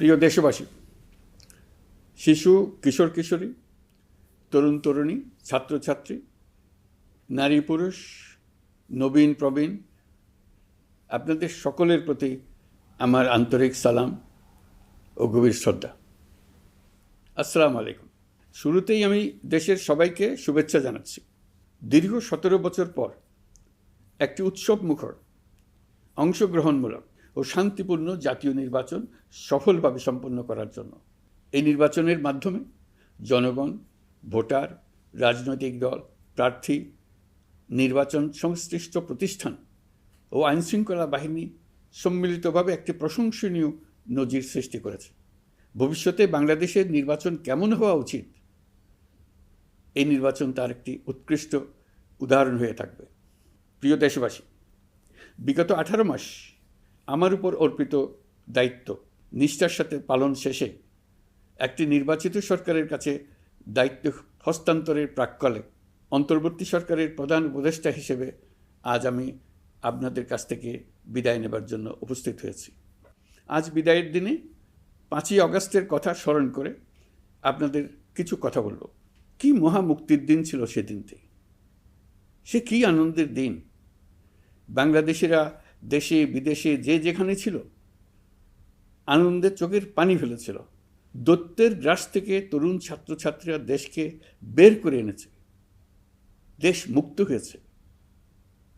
প্রিয় দেশবাসী, শিশু, কিশোর, কিশোরী, তরুণ, তরুণী, ছাত্রছাত্রী, নারী, পুরুষ, নবীন, প্রবীণ, আপনাদের সকলের প্রতি আমার আন্তরিক সালাম ও গভীর শ্রদ্ধা। আসসালামু আলাইকুম। শুরুতেই আমি দেশের সবাইকে শুভেচ্ছা জানাচ্ছি। দীর্ঘ সতেরো বছর পর একটি উৎসব মুখর অংশগ্রহণমূলক ও শান্তিপূর্ণ জাতীয় নির্বাচন সফলভাবে সম্পন্ন করার জন্য। এই নির্বাচনের মাধ্যমে জনগণ, ভোটার, রাজনৈতিক দল, প্রার্থী, নির্বাচন সংশ্লিষ্ট প্রতিষ্ঠান ও আইনশৃঙ্খলা বাহিনী সম্মিলিতভাবে একটি প্রশংসনীয় নজির সৃষ্টি করেছে। ভবিষ্যতে বাংলাদেশের নির্বাচন কেমন হওয়া উচিত? এই নির্বাচন তার একটি উৎকৃষ্ট উদাহরণ হয়ে থাকবে। প্রিয় দেশবাসী, বিগত আঠারো মাস আমার উপর অর্পিত দায়িত্ব নিষ্ঠার সাথে পালন শেষে একটি নির্বাচিত সরকারের কাছে দায়িত্ব হস্তান্তরের প্রাক্কালে অন্তর্বর্তী সরকারের প্রধান উপদেষ্টা হিসেবে আজ আমি আপনাদের কাছ থেকে বিদায় নেবার জন্য উপস্থিত হয়েছি। আজ বিদায়ের দিনে পাঁচই অগস্টের কথা স্মরণ করে আপনাদের কিছু কথা বলব। কি মহা মুক্তির দিন ছিল সেদিনটি? সে কি আনন্দের দিন? বাংলাদেশিরা দেশে, বিদেশে যে যেখানে ছিল আনন্দের চোখের পানি ফেলেছিল। দত্তের গ্রাস থেকে তরুণ ছাত্রছাত্রীরা দেশকে বের করে এনেছে। দেশ মুক্ত হয়েছে।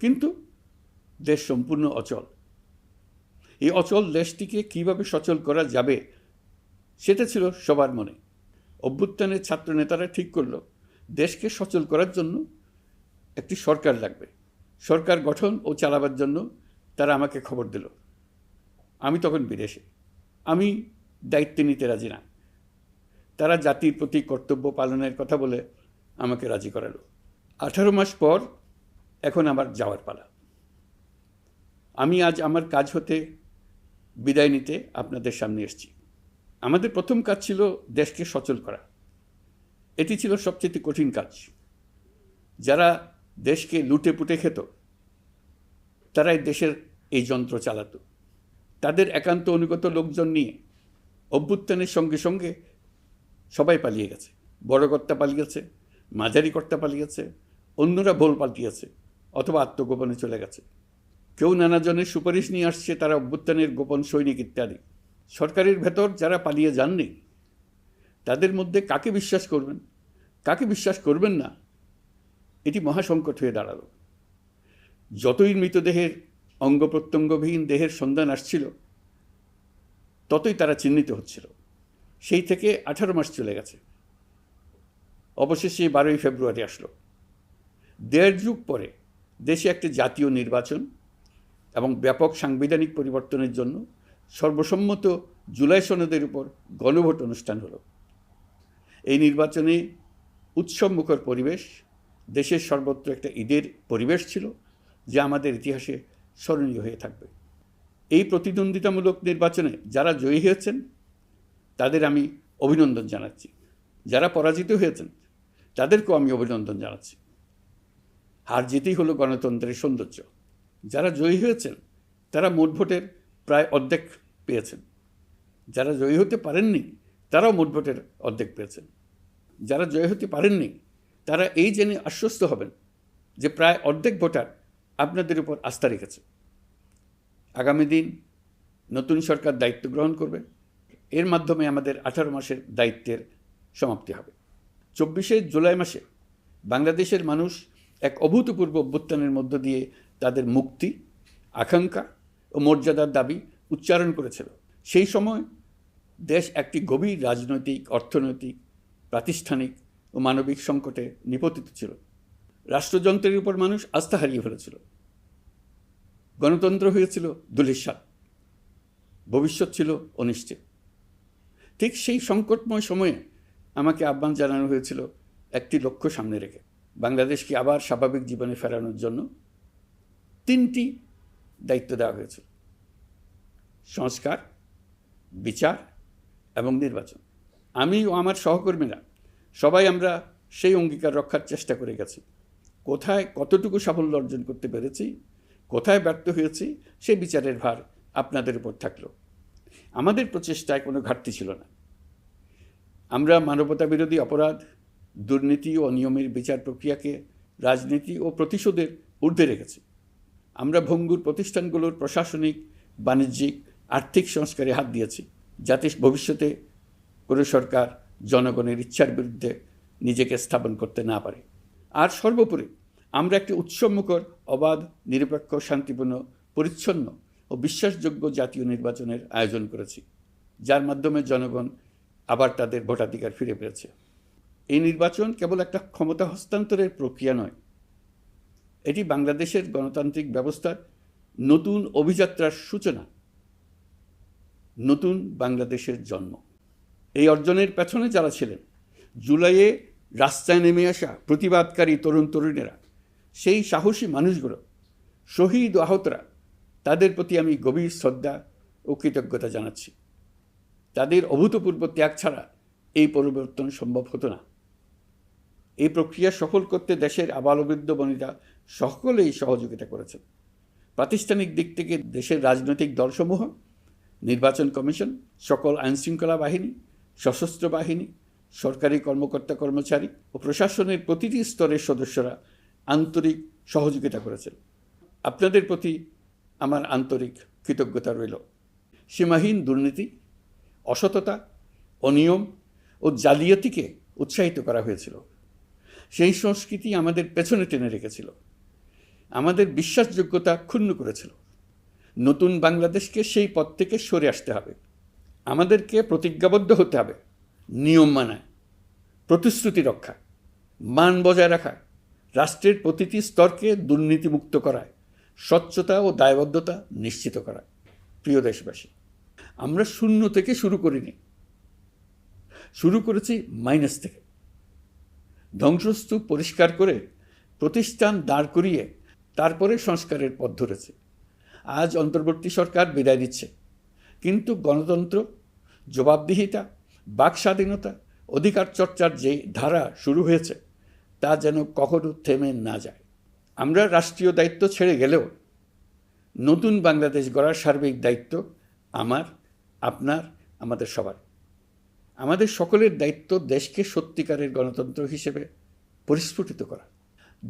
কিন্তু দেশ সম্পূর্ণ অচল। এই অচল দেশটিকে কীভাবে সচল করা যাবে, সেটা ছিল সবার মনে। অভ্যুত্থানের ছাত্র নেতারা ঠিক করল, দেশকে সচল করার জন্য একটি সরকার লাগবে। সরকার গঠন ও চালাবার জন্য তারা আমাকে খবর দিল। আমি তখন বিদেশে। আমি দায়িত্ব নিতে রাজি না। তারা জাতির প্রতি কর্তব্য পালনের কথা বলে আমাকে রাজি করালো। আঠারো মাস পর এখন আমার যাওয়ার পালা। আমি আজ আমার কাজ হতে বিদায় নিতে আপনাদের সামনে এসেছি। আমাদের প্রথম কাজ ছিল দেশকে সচল করা। এটি ছিল সবচেয়ে কঠিন কাজ। যারা দেশকে লুটে পুটে খেত তারাই দেশের এই যন্ত্র চালাতো। তাদের একান্ত অনুগত লোকজন নিয়ে অভ্যুত্থানের সঙ্গে সঙ্গে সবাই পালিয়ে গেছে। বড় কর্তা পালিয়েছে, মাঝারি কর্তা পালিয়েছে, অন্যরা ভোল পাল্টিয়েছে অথবা আত্মগোপনে চলে গেছে। কেউ নানাজনের সুপারিশ নিয়ে আসছে তারা অভ্যুত্থানের গোপন সৈনিক ইত্যাদি। সরকারের ভেতর যারা পালিয়ে যাননি, তাদের মধ্যে কাকে বিশ্বাস করবেন? কাকে বিশ্বাস করবেন না? এটি মহাসংকট হয়ে দাঁড়াল। যতই মৃতদেহের অঙ্গ প্রত্যঙ্গবিহীন দেহের সন্ধান আসছিল, ততই তারা চিহ্নিত হচ্ছিল। সেই থেকে আঠারো মাস চলে গেছে। অবশেষে বারোই ফেব্রুয়ারি আসলো। দেড় যুগ পরে দেশে একটি জাতীয় নির্বাচন এবং ব্যাপক সাংবিধানিক পরিবর্তনের জন্য সর্বসম্মত জুলাই সনদের উপর গণভোট অনুষ্ঠান হলো। এই নির্বাচনে উৎসবমুখর পরিবেশ, দেশের সর্বত্র একটা ঈদের পরিবেশ ছিল। যা আমাদের ইতিহাসে স্মরণীয় হয়ে থাকবে। এই প্রতিদ্বন্দ্বিতামূলক নির্বাচনে যারা জয়ী হয়েছেন, তাদের আমি অভিনন্দন জানাচ্ছি। যারা পরাজিত হয়েছেন, তাদেরকেও আমি অভিনন্দন জানাচ্ছি। হার জিতেই হলো গণতন্ত্রের সৌন্দর্য। যারা জয়ী হয়েছেন, তারা মোট ভোটের প্রায় অর্ধেক পেয়েছেন। যারা জয়ী হতে পারেননি, তারাও মোট ভোটের অর্ধেক পেয়েছেন। যারা জয় হতে পারেননি, তারা এই জেনে আশ্বস্ত হবেন যে প্রায় অর্ধেক ভোটার আপনাদের উপর আস্থা রেখেছে। আগামী দিন নতুন সরকার দায়িত্ব গ্রহণ করবে। এর মাধ্যমে আমাদের আঠারো মাসের দায়িত্বের সমাপ্তি হবে। চব্বিশে জুলাই মাসে বাংলাদেশের মানুষ এক অভূতপূর্ব অভ্যুত্থানের মধ্য দিয়ে তাদের মুক্তি, আকাঙ্ক্ষা ও মর্যাদার দাবি উচ্চারণ করেছিল। সেই সময় দেশ একটি গভীর রাজনৈতিক, অর্থনৈতিক, প্রাতিষ্ঠানিক ও মানবিক সংকটে নিপতিত ছিল। রাষ্ট্রযন্ত্রের উপর মানুষ আস্থা হারিয়ে ফেলেছিল। গণতন্ত্র হয়েছিল দুলিশ্বাদ ভবিষ্যৎ ছিল অনিশ্চিত। ঠিক সেই সংকটময় সময়ে আমাকে আহ্বান জানানো হয়েছিল একটি লক্ষ্য সামনে রেখে। বাংলাদেশকে আবার স্বাভাবিক জীবনে ফেরানোর জন্য তিনটি দায়িত্ব দেওয়া হয়েছিল। সংস্কার, বিচার এবং নির্বাচন। আমি ও আমার সহকর্মীরা সবাই আমরা সেই অঙ্গীকার রক্ষার চেষ্টা করে গেছি। কোথায় কতটুকু সাফল্য অর্জন করতে পেরেছি কোথায় ব্যর্থ হয়েছি, সে বিচারের ভার আপনাদের উপর থাকল। আমাদের প্রচেষ্টায় কোনো ঘাটতি ছিল না। আমরা মানবতা বিরোধী অপরাধ, দুর্নীতি ও নিয়মের বিচার প্রক্রিয়াকে রাজনীতি ও প্রতিশোধের ঊর্ধ্বে রেখেছি। আমরা ভঙ্গুর প্রতিষ্ঠানগুলোর প্রশাসনিক, বাণিজ্যিক, আর্থিক সংস্কারে হাত দিয়েছি, যাতে ভবিষ্যতে কোনো সরকার জনগণের ইচ্ছার বিরুদ্ধে নিজেকে স্থাপন করতে না পারে। আর সর্বোপরি আমরা একটি উৎসবমুখর, অবাধ, নিরপেক্ষ, শান্তিপূর্ণ, পরিচ্ছন্ন ও বিশ্বাসযোগ্য জাতীয় নির্বাচনের আয়োজন করেছি, যার মাধ্যমে জনগণ আবার তাদের ভোটাধিকার ফিরে পেয়েছে। এই নির্বাচন কেবল একটা ক্ষমতা হস্তান্তরের প্রক্রিয়া নয়, এটি বাংলাদেশের গণতান্ত্রিক ব্যবস্থার নতুন অভিযাত্রার সূচনা, নতুন বাংলাদেশের জন্ম। এই অর্জনের পেছনে যারা ছিলেন, জুলাইয়ে রাস্তায় নেমে আসা প্রতিবাদকারী তরুণ তরুণীরা সেই সাহসী মানুষগুলো, শহীদ আহতরা, তাদের প্রতি আমি গভীর শ্রদ্ধা ও কৃতজ্ঞতা জানাচ্ছি। তাদের অভূতপূর্ব ত্যাগ ছাড়া এই পরিবর্তন সম্ভব হতো না। এই প্রক্রিয়া সফল করতে দেশের আবালবৃদ্ধ বনিতা সকলেই সহযোগিতা করেছেন। প্রাতিষ্ঠানিক দিক থেকে দেশের রাজনৈতিক দলসমূহ, নির্বাচন কমিশন, সকল আইনশৃঙ্খলা বাহিনী, সশস্ত্র বাহিনী, সরকারি কর্মকর্তা কর্মচারী ও প্রশাসনের প্রতিটি স্তরের সদস্যরা আন্তরিক সহযোগিতা করেছেন। আপনাদের প্রতি আমার আন্তরিক কৃতজ্ঞতা রইল। সীমাহীন দুর্নীতি, অসততা, অনিয়ম ও জালিয়াতিকে উৎসাহিত করা হয়েছিল। সেই সংস্কৃতি আমাদের পেছনে টেনে রেখেছিল। আমাদের বিশ্বাসযোগ্যতা ক্ষুণ্ণ করেছিল। নতুন বাংলাদেশকে সেই পথ থেকে সরে আসতে হবে। আমাদেরকে প্রতিজ্ঞাবদ্ধ হতে হবে। নিয়ম মানায়। প্রতিশ্রুতি রক্ষা। মান বজায় রাখা। রাষ্ট্রের প্রতিটি স্তরকে দুর্নীতিমুক্ত করায়, স্বচ্ছতা ও দায়বদ্ধতা নিশ্চিত করা প্রিয় দেশবাসী, আমরা শূন্য থেকে শুরু করিনি। শুরু করেছি মাইনাস থেকে। ধ্বংসস্তূপ পরিষ্কার করে প্রতিষ্ঠান দাঁড় করিয়ে তারপরে সংস্কারের পথ ধরেছে। আজ অন্তর্বর্তী সরকার বিদায় নিচ্ছে। কিন্তু গণতন্ত্র, জবাবদিহিতা বাক স্বাধীনতা অধিকার চর্চার যে ধারা শুরু হয়েছে তা যেন কখনো থেমে না যায়। আমরা রাষ্ট্রীয় দায়িত্ব ছেড়ে গেলেও নতুন বাংলাদেশ গড়ার সার্বিক দায়িত্ব আমার, আপনার, আমাদের সবার। আমাদের সকলের দায়িত্ব দেশকে সত্যিকারের গণতন্ত্র হিসেবে পরিস্ফুটিত করা।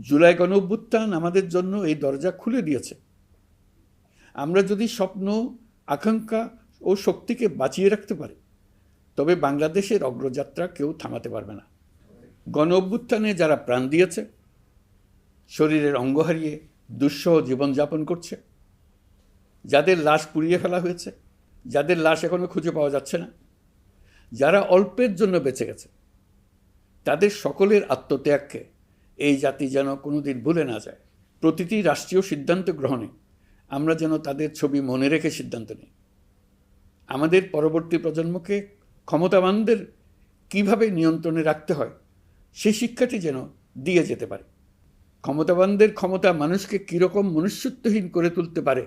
জুলাই গণ অভ্যুত্থান আমাদের জন্য এই দরজা খুলে দিয়েছে। আমরা যদি স্বপ্ন, আকাঙ্ক্ষা ও শক্তিকে বাঁচিয়ে রাখতে পারি, তবে বাংলাদেশের অগ্রযাত্রা কেউ থামাতে পারবে না। গণ অভ্যুত্থানে যারা প্রাণ দিয়েছে, শরীরের অঙ্গ হারিয়ে দুঃসহ জীবনযাপন করছে, যাদের লাশ পুড়িয়ে ফেলা হয়েছে, যাদের লাশ এখনও খুঁজে পাওয়া যাচ্ছে না, যারা অল্পের জন্য বেঁচে গেছে, তাদের সকলের আত্মত্যাগকে এই জাতি যেন কোনোদিন ভুলে না যায়। প্রতিটি রাষ্ট্রীয় সিদ্ধান্ত গ্রহণে আমরা যেন তাদের ছবি মনে রেখে সিদ্ধান্ত নিই। আমাদের পরবর্তী প্রজন্মকে ক্ষমতাবানদের কীভাবে নিয়ন্ত্রণে রাখতে হয় সেই শিক্ষাটি যেন দিয়ে যেতে পারে। ক্ষমতাবানদের ক্ষমতা মানুষকে কীরকম মনুষ্যত্বহীন করে তুলতে পারে,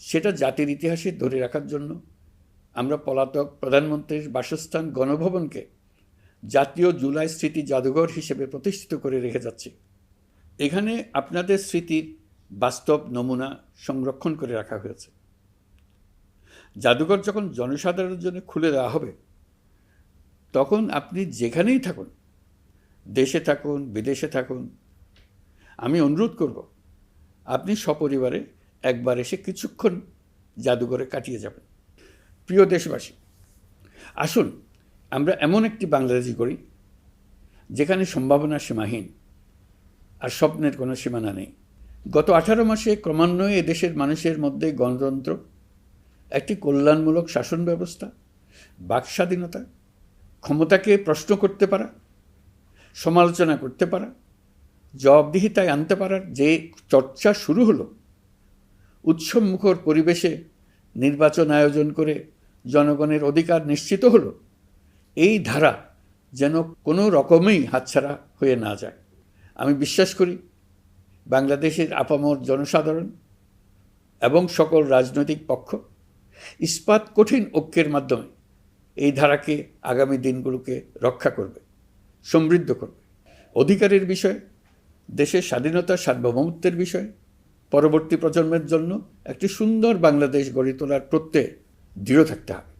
সেটা জাতির ইতিহাসে ধরে রাখার জন্য আমরা পলাতক প্রধানমন্ত্রীর বাসস্থান গণভবনকে জাতীয় জুলাই স্মৃতি জাদুঘর হিসেবে প্রতিষ্ঠিত করে রেখে যাচ্ছি। এখানে আপনাদের স্মৃতির বাস্তব নমুনা সংরক্ষণ করে রাখা হয়েছে। জাদুঘর যখন জনসাধারণের জন্য খুলে দেওয়া হবে তখন আপনি যেখানেই থাকুন, দেশে থাকুন, বিদেশে থাকুন, আমি অনুরোধ করব, আপনি সপরিবারে একবার এসে কিছুক্ষণ জাদুঘরে কাটিয়ে যাবেন। প্রিয় দেশবাসী, আসুন আমরা এমন একটি বাংলাদেশি করি, যেখানে সম্ভাবনা সীমাহীন আর স্বপ্নের কোনো সীমানা নেই। গত আঠারো মাসে ক্রমান্বয়ে এদেশের মানুষের মধ্যে গণতন্ত্র, একটি কল্যাণমূলক শাসন ব্যবস্থা বাক স্বাধীনতা ক্ষমতাকে প্রশ্ন করতে পারা, সমালোচনা করতে পারা, জবাবদিহিতায় আনতে পারার যে চর্চা শুরু হলো উৎসবমুখর পরিবেশে নির্বাচন আয়োজন করে জনগণের অধিকার নিশ্চিত হলো, এই ধারা যেন কোনো রকমেই হাতছাড়া হয়ে না যায়। আমি বিশ্বাস করি, বাংলাদেশের আপামর জনসাধারণ এবং সকল রাজনৈতিক পক্ষ ইস্পাত কঠিন ঐক্যের মাধ্যমে এই ধারাকে আগামী দিনগুলোকে রক্ষা করবে, সমৃদ্ধ করবে। অধিকারের বিষয়, দেশের স্বাধীনতা, সার্বভৌমত্বের বিষয়, পরবর্তী প্রজন্মের জন্য একটি সুন্দর বাংলাদেশ গড়ে তোলার প্রত্যয়ে দৃঢ় থাকতে হবে।